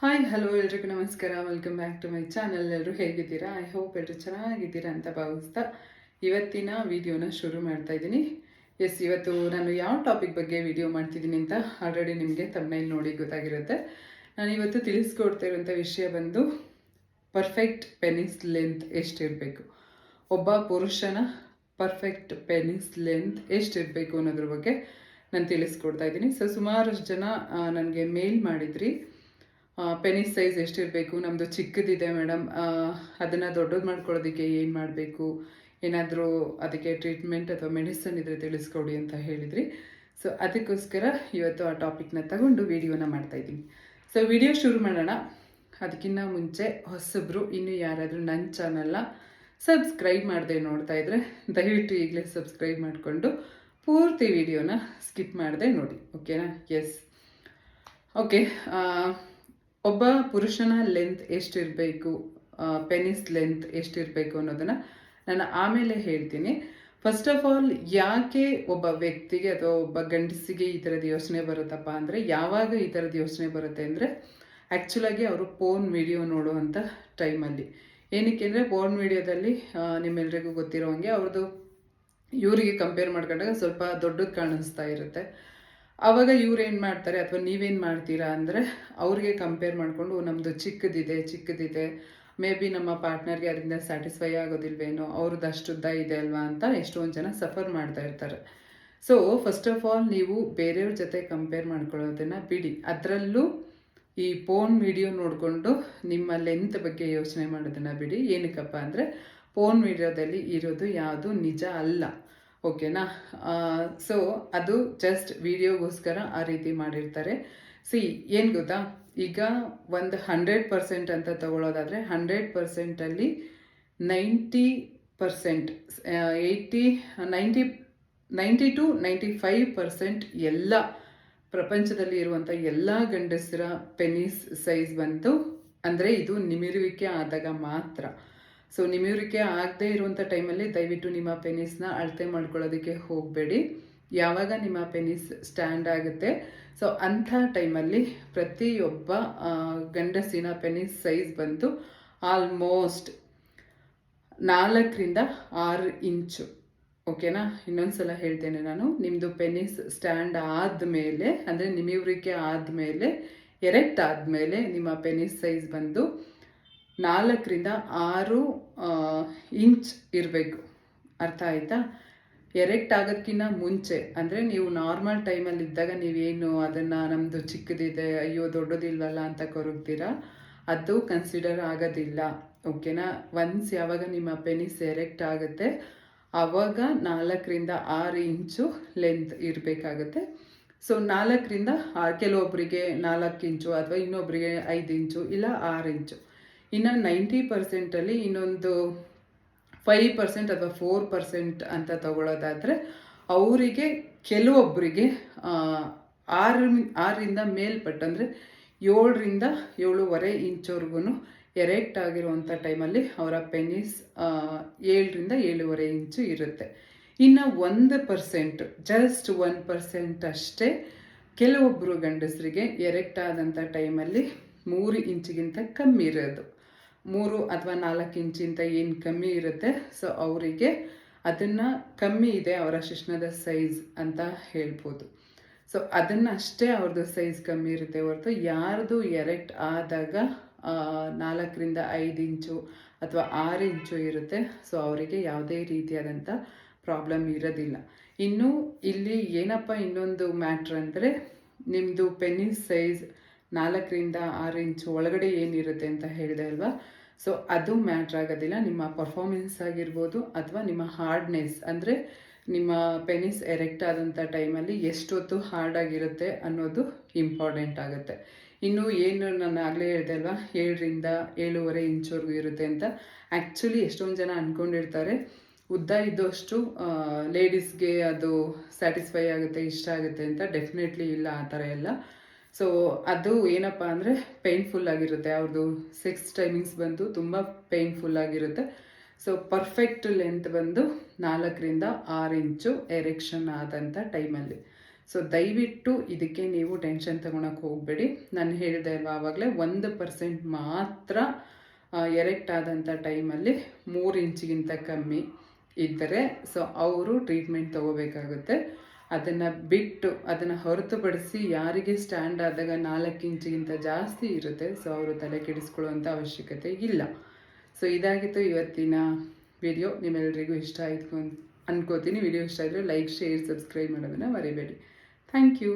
Hi hello ಎಲ್ರಿಗೂ ನಮಸ್ಕಾರ. Welcome back to my channel ಎಲ್ಲರೂ ಹೇಗಿದ್ದೀರಾ? ಐ ಹೋಪ್ ಎಲ್ಲರೂ ಚೆನ್ನಾಗಿದ್ದೀರಾ ಅಂತ ಭಾವಿಸ್ತಾ ಇವತ್ತಿನ ವಿಡಿಯೋನ ಶುರು ಮಾಡ್ತಾ ಇದ್ದೀನಿ. ಎಸ್ ಇವತ್ತು ನಾನು ಯಾವ ಟಾಪಿಕ್ ಬಗ್ಗೆ ವಿಡಿಯೋ ಮಾಡ್ತಿದ್ದೀನಿ ಅಂತ ಆಲ್ರೆಡಿ ನಿಮಗೆ ತಮ್ಮನೇಲಿ ನೋಡಿ ಗೊತ್ತಾಗಿರುತ್ತೆ. ನಾನು ಇವತ್ತು ತಿಳಿಸ್ಕೊಡ್ತಾ ಇರುವಂಥ ವಿಷಯ ಬಂದು ಪರ್ಫೆಕ್ಟ್ ಪೆನಿಸ್ ಲೆಂತ್ ಎಷ್ಟಿರಬೇಕು? ಒಬ್ಬ ಪುರುಷನ ಪರ್ಫೆಕ್ಟ್ ಪೆನಿಸ್ ಲೆಂತ್ ಎಷ್ಟಿರಬೇಕು ಅನ್ನೋದ್ರ ಬಗ್ಗೆ ನಾನು ತಿಳಿಸ್ಕೊಡ್ತಾ ಇದ್ದೀನಿ. ಸೊ ಸುಮಾರಷ್ಟು ಜನ ನನಗೆ ಮೇಲ್ ಮಾಡಿದ್ರಿ. ಪೆನಿಸ್ ಸೈಜ್ ಎಷ್ಟಿರಬೇಕು? ನಮ್ಮದು ಚಿಕ್ಕದಿದೆ ಮೇಡಮ್. ಅದನ್ನು ದೊಡ್ಡದು ಮಾಡ್ಕೊಳ್ಳೋದಕ್ಕೆ ಏನು ಮಾಡಬೇಕು? ಏನಾದರೂ ಅದಕ್ಕೆ ಟ್ರೀಟ್ಮೆಂಟ್ ಅಥವಾ ಮೆಡಿಸನ್ ಇದ್ರೆ ತಿಳಿಸ್ಕೊಡಿ ಅಂತ ಹೇಳಿದ್ರಿ. ಸೊ ಅದಕ್ಕೋಸ್ಕರ ಇವತ್ತು ಆ ಟಾಪಿಕ್ನ ತಗೊಂಡು ವಿಡಿಯೋನ ಮಾಡ್ತಾಯಿದ್ದೀನಿ ಸೊ ವಿಡಿಯೋ ಶುರು ಮಾಡೋಣ. ಅದಕ್ಕಿಂತ ಮುಂಚೆ ಹೊಸಬ್ರು, ಇನ್ನು ಯಾರಾದರೂ ನನ್ನ ಚಾನಲ್ನ ಸಬ್ಸ್ಕ್ರೈಬ್ ಮಾಡದೆ ನೋಡ್ತಾ ಇದ್ರೆ, ದಯವಿಟ್ಟು ಈಗಲೇ ಸಬ್ಸ್ಕ್ರೈಬ್ ಮಾಡಿಕೊಂಡು ಪೂರ್ತಿ ವಿಡಿಯೋನ ಸ್ಕಿಪ್ ಮಾಡದೆ ನೋಡಿ. ಓಕೆನಾ ಎಸ್ ಓಕೆ ಒಬ್ಬ ಪುರುಷನ ಲೆಂತ್ ಎಷ್ಟಿರಬೇಕು ಪೆನಿಸ್ ಲೆಂತ್ ಎಷ್ಟಿರಬೇಕು ಅನ್ನೋದನ್ನು ನಾನು ಆಮೇಲೆ ಹೇಳ್ತೀನಿ. ಫಸ್ಟ್ ಆಫ್ ಆಲ್ ಯಾಕೆ ಒಬ್ಬ ವ್ಯಕ್ತಿಗೆ ಅಥವಾ ಒಬ್ಬ ಗಂಡಸಿಗೆ ಈ ಥರದ ಯೋಚನೆ ಬರುತ್ತಪ್ಪ ಅಂದರೆ, ಯಾವಾಗ ಈ ಥರದ ಯೋಚನೆ ಬರುತ್ತೆ ಅಂದರೆ ಆ್ಯಕ್ಚುಲಾಗಿ ಅವರು ಫೋನ್ ವಿಡಿಯೋ ನೋಡುವಂಥ ಟೈಮಲ್ಲಿ ಏನಕ್ಕೆ ಅಂದರೆ ಫೋನ್ ವಿಡಿಯೋದಲ್ಲಿ ನಿಮ್ಮೆಲ್ಲರಿಗೂ ಗೊತ್ತಿರೋ ಹಾಗೆ ಅವ್ರದ್ದು, ಇವರಿಗೆ ಕಂಪೇರ್ ಮಾಡ್ಕೊಂಡಾಗ ಸ್ವಲ್ಪ ದೊಡ್ಡದು ಕಾಣಿಸ್ತಾ ಇರುತ್ತೆ. ಆವಾಗ ಇವ್ರು ಏನು ಮಾಡ್ತಾರೆ ಅಥವಾ ನೀವೇನು ಮಾಡ್ತೀರಾ ಅಂದರೆ ಅವ್ರಿಗೆ ಕಂಪೇರ್ ಮಾಡಿಕೊಂಡು ನಮ್ಮದು ಚಿಕ್ಕದಿದೆ ಚಿಕ್ಕದಿದೆ. ಮೇ ಬಿ ನಮ್ಮ ಪಾರ್ಟ್ನರ್ಗೆ ಅದರಿಂದ ಸ್ಯಾಟಿಸ್ಫೈ ಆಗೋದಿಲ್ವೇನೋ ಅವ್ರದ್ದು ಅಷ್ಟುದ್ದ ಇದೆ ಅಲ್ವಾ? ಅಂತ ಎಷ್ಟೊಂದು ಜನ ಸಫರ್ ಮಾಡ್ತಾ ಇರ್ತಾರೆ. ಸೊ ಫಸ್ಟ್ ಆಫ್ ಆಲ್ ನೀವು ಬೇರೆಯವ್ರ ಜೊತೆ ಕಂಪೇರ್ ಮಾಡ್ಕೊಳ್ಳೋದನ್ನು ಬಿಡಿ. ಅದರಲ್ಲೂ ಈ ಫೋನ್ ವಿಡಿಯೋ ನೋಡಿಕೊಂಡು ನಿಮ್ಮ ಲೆಂತ್ ಬಗ್ಗೆ ಯೋಚನೆ ಮಾಡೋದನ್ನು ಬಿಡಿ. ಏನಕ್ಕಪ್ಪ ಅಂದರೆ ಫೋನ್ ವಿಡಿಯೋದಲ್ಲಿ ಇರೋದು ಯಾವುದು ನಿಜ ಅಲ್ಲ. ಓಕೆನಾ? ಸೊ ಅದು ಜಸ್ಟ್ ವಿಡಿಯೋಗೋಸ್ಕರ ಆ ರೀತಿ ಮಾಡಿರ್ತಾರೆ. ಸಿ ಏನು ಗೊತ್ತಾ? ಈಗ ಒಂದು ಹಂಡ್ರೆಡ್ ಪರ್ಸೆಂಟ್ ಅಂತ ತಗೊಳ್ಳೋದಾದರೆ hundred ಪರ್ಸೆಂಟಲ್ಲಿ ninety percent eighty ninety ninety to ninety five percent ಎಲ್ಲ ಪ್ರಪಂಚದಲ್ಲಿ ಇರುವಂಥ ಎಲ್ಲ ಗಂಡಸರ ಪೆನಿಸ್ ಸೈಜ್ ಬಂತು ಅಂದರೆ ಇದು ನಿಮಿರುವಿಕೆ ಆದಾಗ ಮಾತ್ರ. ಸೊ ನಿಮಿರುವಿಕೆ ಆಗದೇ ಇರುವಂಥ ಟೈಮಲ್ಲಿ ದಯವಿಟ್ಟು ನಿಮ್ಮ ಪೆನಿಸ್ನ ಅಳತೆ ಮಾಡ್ಕೊಳ್ಳೋದಕ್ಕೆ ಹೋಗಬೇಡಿ. ಯಾವಾಗ ನಿಮ್ಮ ಪೆನಿಸ್ ಸ್ಟ್ಯಾಂಡ್ ಆಗುತ್ತೆ? ಸೊ ಅಂಥ ಟೈಮಲ್ಲಿ ಪ್ರತಿಯೊಬ್ಬ ಗಂಡಸಿನ ಪೆನಿಸ್ ಸೈಜ್ ಬಂದು ಆಲ್ಮೋಸ್ಟ್ ನಾಲ್ಕರಿಂದ ಆರು ಇಂಚು ಓಕೆನಾ ಇನ್ನೊಂದ್ಸಲ ಹೇಳ್ತೇನೆ ನಾನು. ನಿಮ್ಮದು ಪೆನಿಸ್ ಸ್ಟ್ಯಾಂಡ್ ಆದಮೇಲೆ, ಅಂದರೆ ನಿಮಿವ್ರಿಕೆ ಆದಮೇಲೆ ಎರೆಕ್ಟ್ ಆದಮೇಲೆ ನಿಮ್ಮ ಪೆನಿಸ್ ಸೈಜ್ ಬಂದು ನಾಲ್ಕರಿಂದ ಆರು ಇಂಚ್ ಇರಬೇಕು. ಅರ್ಥ ಆಯಿತಾ? ಎರೆಕ್ಟ್ ಆಗೋದಕ್ಕಿಂತ ಮುಂಚೆ, ಅಂದರೆ ನೀವು ನಾರ್ಮಲ್ ಟೈಮಲ್ಲಿ ಇದ್ದಾಗ ನೀವೇನು ಅದನ್ನು ನಮ್ಮದು ಚಿಕ್ಕದಿದೆ, ಅಯ್ಯೋ ದೊಡ್ಡದಿಲ್ವಲ್ಲ ಅಂತ ಕೊರಗ್ತೀರಾ? ಅದು ಕನ್ಸಿಡರ್ ಆಗೋದಿಲ್ಲ, ಓಕೆನಾ? ಒನ್ಸ್ ಯಾವಾಗ ನಿಮ್ಮ ಪೆನಿಸ್ ಎರೆಕ್ಟ್ ಆಗುತ್ತೆ ಆವಾಗ ನಾಲ್ಕರಿಂದ ಆರು ಇಂಚು ಲೆಂತ್ ಇರಬೇಕಾಗತ್ತೆ. ಸೊ ನಾಲ್ಕರಿಂದ ಕೆಲವೊಬ್ಬರಿಗೆ ನಾಲ್ಕು ಇಂಚು ಅಥವಾ ಇನ್ನೊಬ್ಬರಿಗೆ ಐದು ಇಂಚು, ಇಲ್ಲ ಆರು ಇಂಚು. ಇನ್ನು ನೈಂಟಿ ಪರ್ಸೆಂಟಲ್ಲಿ ಇನ್ನೊಂದು ಫೈವ್ ಪರ್ಸೆಂಟ್ ಅಥವಾ ಫೋರ್ ಪರ್ಸೆಂಟ್ ಅಂತ ತಗೊಳ್ಳೋದಾದರೆ ಅವರಿಗೆ ಕೆಲವೊಬ್ಬರಿಗೆ ಆರು ಆರರಿಂದ ಮೇಲ್ಪಟ್ಟು ಅಂದರೆ ಏಳರಿಂದ ಏಳುವರೆ ಇಂಚ್ವರೆಗೂ ಎರೆಕ್ಟ್ ಆಗಿರುವಂಥ ಟೈಮಲ್ಲಿ ಅವರ ಪೆನಿಸ್ ಏಳರಿಂದ ಏಳುವರೆ ಇಂಚು ಇರುತ್ತೆ. ಇನ್ನು ಒಂದು ಪರ್ಸೆಂಟ್ ಜಸ್ಟ್ ಒನ್ ಪರ್ಸೆಂಟ್ ಅಷ್ಟೇ ಕೆಲವೊಬ್ಬರು ಗಂಡಸರಿಗೆ ಎರೆಕ್ಟ್ ಆದಂಥ ಟೈಮಲ್ಲಿ ಮೂರು ಇಂಚಿಗಿಂತ ಕಮ್ಮಿ ಇರೋದು. ಮೂರು ಅಥವಾ ನಾಲ್ಕು ಇಂಚಿಂತ ಏನು ಕಮ್ಮಿ ಇರುತ್ತೆ. ಸೊ ಅವರಿಗೆ ಅದನ್ನು ಕಮ್ಮಿ ಇದೆ, ಅವರ ಶಿಶ್ನದ ಸೈಜ್ ಅಂತ ಹೇಳ್ಬೋದು. ಸೊ ಅದನ್ನು ಅಷ್ಟೇ ಅವ್ರದ್ದು ಸೈಜ್ ಕಮ್ಮಿ ಇರುತ್ತೆ ಹೊರತು ಯಾರ್ದು ಎರೆಕ್ಟ್ ಆದಾಗ ನಾಲ್ಕರಿಂದ ಐದು ಇಂಚು ಅಥವಾ ಆರು ಇಂಚು ಇರುತ್ತೆ. ಸೊ ಅವರಿಗೆ ಯಾವುದೇ ರೀತಿಯಾದಂಥ ಪ್ರಾಬ್ಲಮ್ ಇರೋದಿಲ್ಲ. ಇನ್ನು ಇಲ್ಲಿ ಏನಪ್ಪ ಇನ್ನೊಂದು ಮ್ಯಾಟ್ರ್ ಅಂದರೆ ನಿಮ್ಮದು ಪೆನ್ನಿಸ್ ಸೈಜ್ ನಾಲ್ಕರಿಂದ ಆರು ಇಂಚು ಒಳಗಡೆ ಏನಿರುತ್ತೆ ಅಂತ ಹೇಳಿದೆ ಅಲ್ವಾ? ಸೊ ಅದು ಮ್ಯಾಟ್ರ್ ಆಗೋದಿಲ್ಲ. ನಿಮ್ಮ ಪರ್ಫಾರ್ಮೆನ್ಸ್ ಆಗಿರ್ಬೋದು ಅಥವಾ ನಿಮ್ಮ ಹಾರ್ಡ್ನೆಸ್ ಅಂದರೆ ನಿಮ್ಮ ಪೆನಿಸ್ ಎರೆಕ್ಟ್ ಆದಂಥ ಟೈಮಲ್ಲಿ ಎಷ್ಟೊತ್ತು ಹಾರ್ಡ್ ಆಗಿರುತ್ತೆ ಅನ್ನೋದು ಇಂಪಾರ್ಟೆಂಟ್ ಆಗುತ್ತೆ. ಇನ್ನು ಏನು ನಾನು ಆಗಲೇ ಹೇಳಿದೆ ಅಲ್ವಾ? ಏಳರಿಂದ ಏಳುವರೆ ಇಂಚ್ವರೆಗೂ ಇರುತ್ತೆ ಅಂತ. ಆ್ಯಕ್ಚುಲಿ ಎಷ್ಟೊಂದು ಜನ ಅಂದ್ಕೊಂಡಿರ್ತಾರೆ ಉದ್ದ ಇದ್ದಷ್ಟು ಲೇಡೀಸ್ಗೆ ಅದು ಸ್ಯಾಟಿಸ್ಫೈ ಆಗುತ್ತೆ, ಇಷ್ಟ ಆಗುತ್ತೆ ಅಂತ. ಡೆಫಿನೆಟ್ಲಿ ಇಲ್ಲ, ಆ ಥರ ಎಲ್ಲ. ಸೊ ಅದು ಏನಪ್ಪ ಅಂದರೆ ಪೇಯ್ನ್ಫುಲ್ ಆಗಿರುತ್ತೆ. ಅವ್ರದ್ದು ಸಿಕ್ಸ್ ಟೈಮಿಂಗ್ಸ್ ಬಂದು ತುಂಬ ಪೇಯ್ನ್ಫುಲ್ ಆಗಿರುತ್ತೆ. ಸೊ ಪರ್ಫೆಕ್ಟ್ ಲೆಂತ್ ಬಂದು ನಾಲ್ಕರಿಂದ ಆರು ಇಂಚು ಎರೆಕ್ಷನ್ ಆದಂಥ ಟೈಮಲ್ಲಿ ಸೊ ದಯವಿಟ್ಟು ಇದಕ್ಕೆ ನೀವು ಟೆನ್ಷನ್ ತಗೊಳಕ್ಕೆ ಹೋಗಬೇಡಿ. ನಾನು ಹೇಳಿದೆ ಅಲ್ವಾ ಆವಾಗಲೇ ಒಂದು ಪರ್ಸೆಂಟ್ ಮಾತ್ರ ಎರೆಕ್ಟ್ ಆದಂಥ ಟೈಮಲ್ಲಿ ಮೂರು ಇಂಚಿಗಿಂತ ಕಮ್ಮಿ ಇದ್ದರೆ ಸೊ ಅವರು ಟ್ರೀಟ್ಮೆಂಟ್ ತಗೋಬೇಕಾಗುತ್ತೆ. ಅದನ್ನು ಬಿಟ್ಟು ಅದನ್ನು ಹೊರತುಪಡಿಸಿ ಯಾರಿಗೆ ಸ್ಟ್ಯಾಂಡ್ ಆದಾಗ ನಾಲ್ಕು ಇಂಚಿಗಿಂತ ಜಾಸ್ತಿ ಇರುತ್ತೆ. ಸೊ ಅವರು ತಲೆ ಕೆಡಿಸ್ಕೊಳ್ಳುವಂಥ ಅವಶ್ಯಕತೆ ಇಲ್ಲ. ಸೊ ಇದಾಗಿತ್ತು ಇವತ್ತಿನ ವಿಡಿಯೋ ನಿಮ್ಮೆಲ್ಲರಿಗೂ ಇಷ್ಟ ಆಯಿತು ಅಂತ ಅನ್ಕೋತೀನಿ. ವಿಡಿಯೋ ಇಷ್ಟ ಆದರೆ ಲೈಕ್ ಶೇರ್ ಸಬ್ಸ್ಕ್ರೈಬ್ ಮಾಡೋದನ್ನು ಮರಿಬೇಡಿ. Thank you